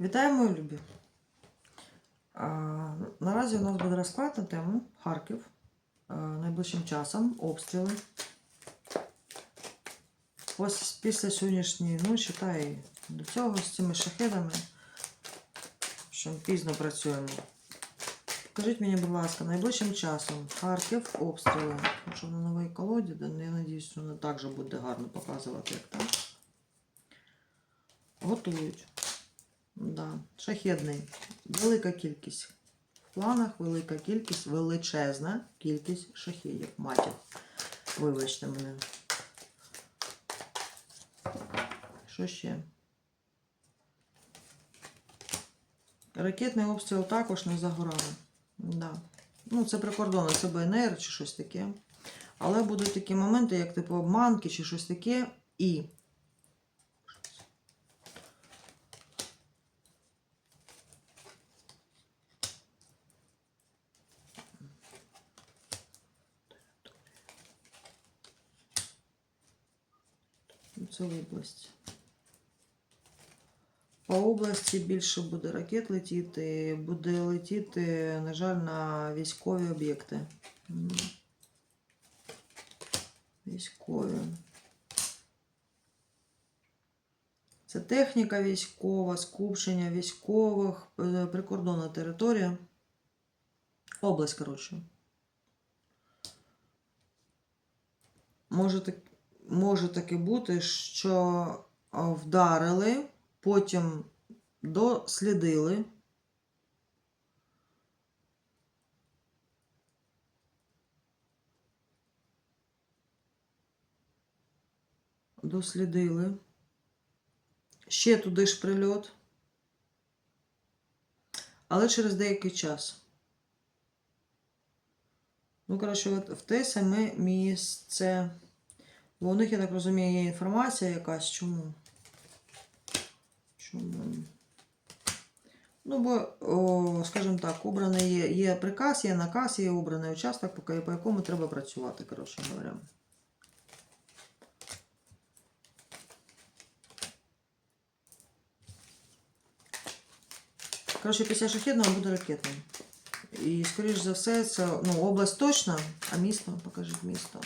Вітаю, мої любі! А, наразі у нас буде розклад на тему Харків. А, найближчим часом обстріли. Ось після сьогоднішньої ночі та і до цього з цими шахедами, що пізно працюємо. Скажіть мені, будь ласка, найближчим часом Харків обстріли. Якщо на новій колоді, я що вона також буде гарно показувати, як там. Готують. Да, шахедний. Велика кількість. В планах велика кількість, величезна кількість шахедів. Матів. Вибачте мене. Що ще? Ракетний обстріл також не за горами. Да. Ну, це прикордонно, це БНР чи щось таке. Але будуть такі моменти, як типу обманки чи щось таке. І Це область. По області більше буде ракет летіти, буде летіти, на жаль, на військові об'єкти. Військові. Це техніка військова, скупчення військових, е, прикордонна територія. Область, коротше. Може, може таки бути, що вдарили, потім дослідили. Дослідили. Ще туди ж прильот. Але через деякий час. Ну, коротше, от в те саме місце. Бо у них, я так розумію, є інформація якась. Чому? Чому? Ну, бо, о, скажімо так, обраний є, є приказ, є наказ, є обраний участок, по, якому треба працювати, коротше говоря. Коротше, після шахідного буде ракетним. І, скоріш за все, це ну, область точно, а місто, покажіть. Місто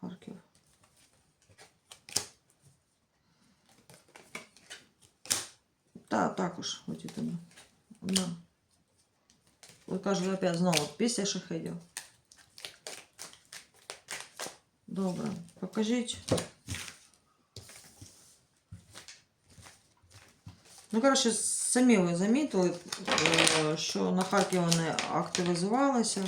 Харків. Та, також летітиме. Да. Ви опять знову після шахедів. Добре. Покажіть. Ну, коротше, самі ви замітили, що на Харків вони активізувалися.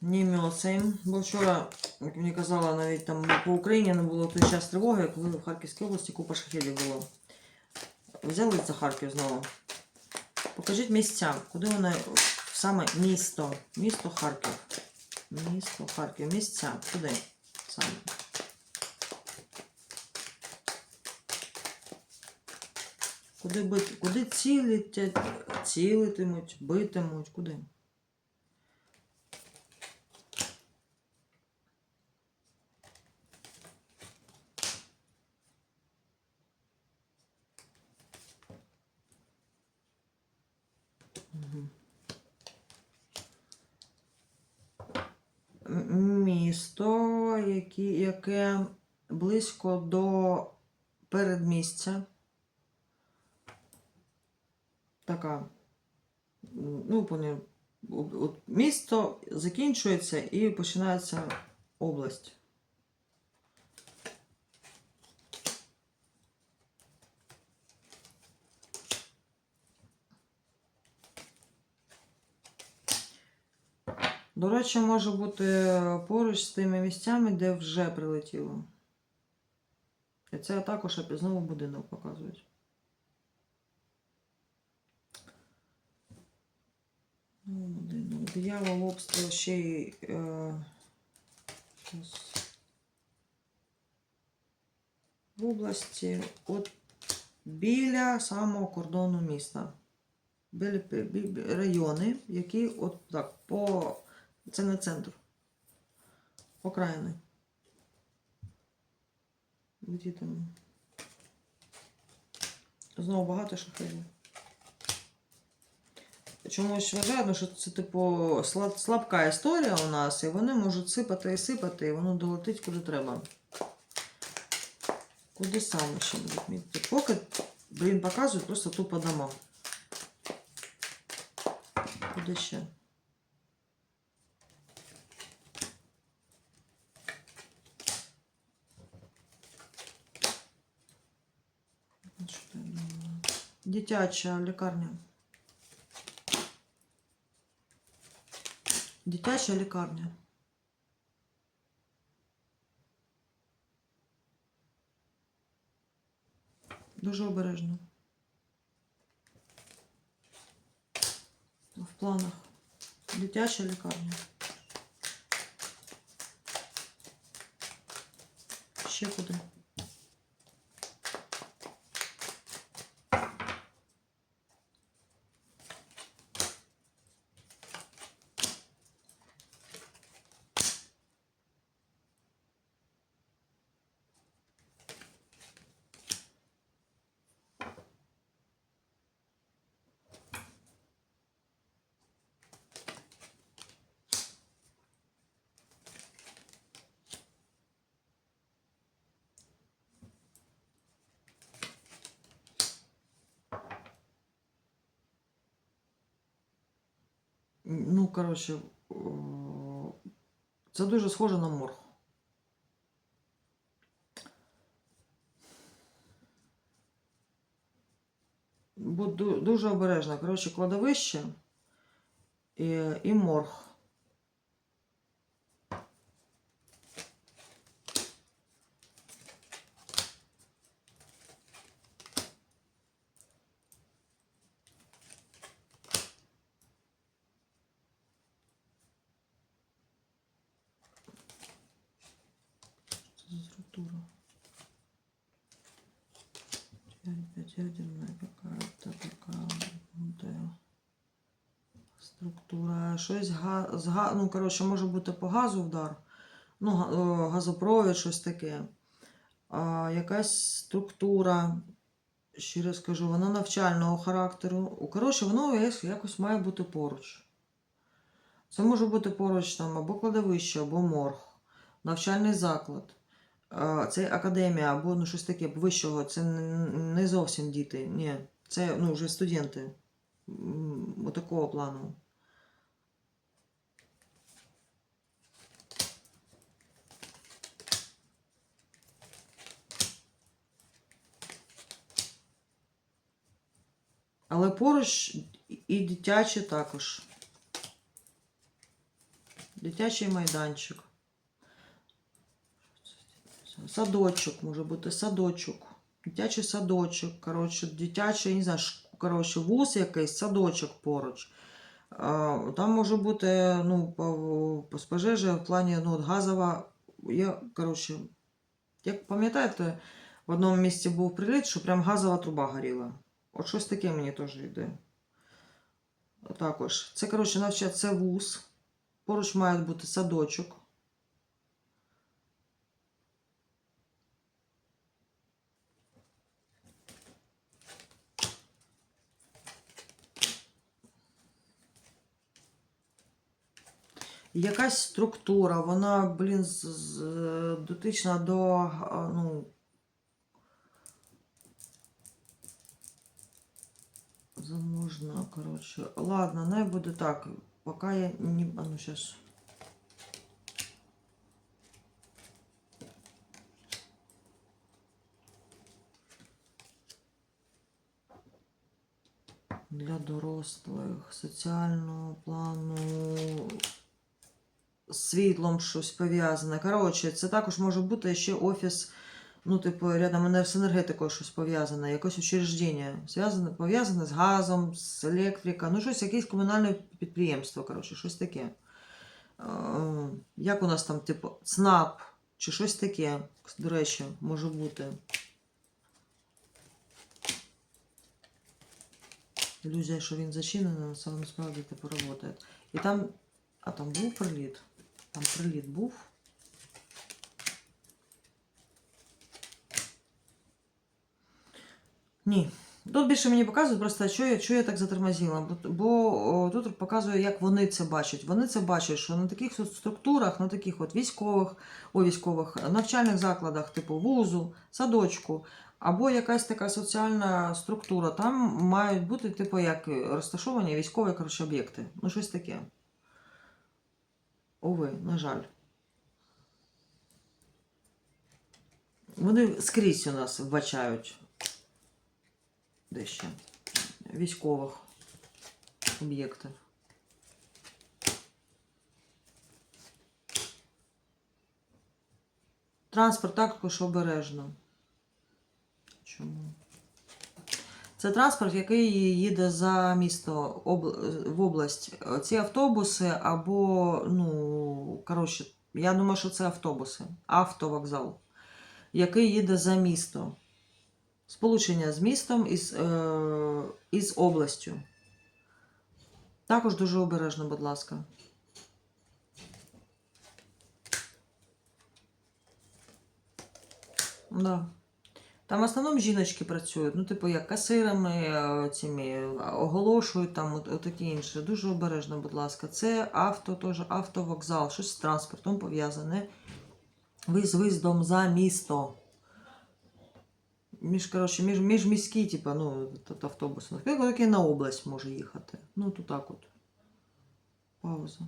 Німецем. Бо вчора, як мені казала, навіть там по Україні не було той час тривоги, коли в Харківській області купа шахедів було. Взяли за Харків знову. Покажіть місця, куди вони саме місто. Місто Харків. Місто Харків. Місця. Куди? Саме. Куди бити? Куди цілітять, цілитимуть, битимуть? Куди? Місто, які, яке близько до передмістя. Така. Ну, От місто закінчується і починається область. До речі, може бути поруч з тими місцями, де вже прилетіло. І це також знову будинок показують. Диявол обстріл ще й. Е, в області от біля самого кордону міста. Біля бі- бі- райони, які от так по. Це не центр. Окраїни. Где там? Знову багато шахедів. Чомусь вважаю, ну, що це, типу, слабка історія у нас, і вони можуть сипати і сипати, і воно долетить куди треба. Куди саме ще будуть мітити? Поки, блін, показують просто тупо дома. Куди ще? От що я думала. Дитяча лікарня. Дитяча лікарня. Дуже обережно. В планах. Дитяча лікарня. Ще куди? Ну, коротше, це дуже схоже на морг. Буду дуже обережно. Коротше, кладовище і, і морг. Что за структура? Пятиядерная какая-то такая да. структура. Щось га, з га, ну, коротше, може бути по газу вдар. Ну, газопровід, щось таке. А, якась структура, ще раз кажу, вона навчального характеру. Коротше, воно якось має бути поруч. Це може бути поруч там або кладовище, або морг, навчальний заклад. Це академія або ну, щось таке вищого. Це не зовсім діти. Ні, це ну, вже студенти. М, Отакого плану. Але поруч і дитячі також. Дитячий майданчик. Садочок, може бути садочок. Дитячий садочок. Коротше, дитячий, не знаю, коротше, вуз якийсь, садочок поруч. Там може бути, ну, по, по пожежі в плані ну, от газова. Я, коротше, як пам'ятаєте, в одному місці був приліт, що прям газова труба горіла. От щось таке мені теж йде. Також. Це, коротше, навчать, вуз. Поруч має бути садочок. Якась структура, вона, блін, з, з- дотична до, а, ну, заможна, коротше. Ладно, най буде так. Поки я не... А ну, сейчас. Для дорослих, соціального плану, світлом щось пов'язане. Коротше, це також може бути ще офіс, ну, типу, рядом з енергетикою щось пов'язане, якесь учреждення, зв'язане, пов'язане з газом, з електрика, ну, щось, якесь комунальне підприємство, коротше, щось таке. Е, Як у нас там, типу, ЦНАП чи щось таке, до речі, може бути. Ілюзія, що він зачинений, але саме насправді типу працює. І там. А там був приліт? Там приліт був. Ні. Тут більше мені показують просто, що я, що я так затормозила. Бо, бо тут показує, як вони це бачать. Вони це бачать, що на таких структурах, на таких от військових, о, військових навчальних закладах, типу вузу, садочку, або якась така соціальна структура, там мають бути, типу, як розташовані військові коротше, об'єкти. Ну, щось таке. Ови, на жаль. Вони скрізь у нас вбачають де ще військових об'єктів. Транспорт також обережно. Чому? Це транспорт, який їде за місто в область. Ці автобуси або, ну, коротше, я думаю, що це автобуси. Автовокзал, який їде за місто. Сполучення з містом із, е, із областю. Також дуже обережно, будь ласка. Да. Там в основному жіночки працюють, ну, типу, як касирами, е, цими, оголошують там от, от інше. Дуже обережно, будь ласка. Це авто, теж автовокзал, щось з транспортом пов'язане. Ви з виїздом за місто. Між, коротше, між, міжміський, типу, ну, тут автобус. Який на область може їхати. Ну, то так от. Пауза.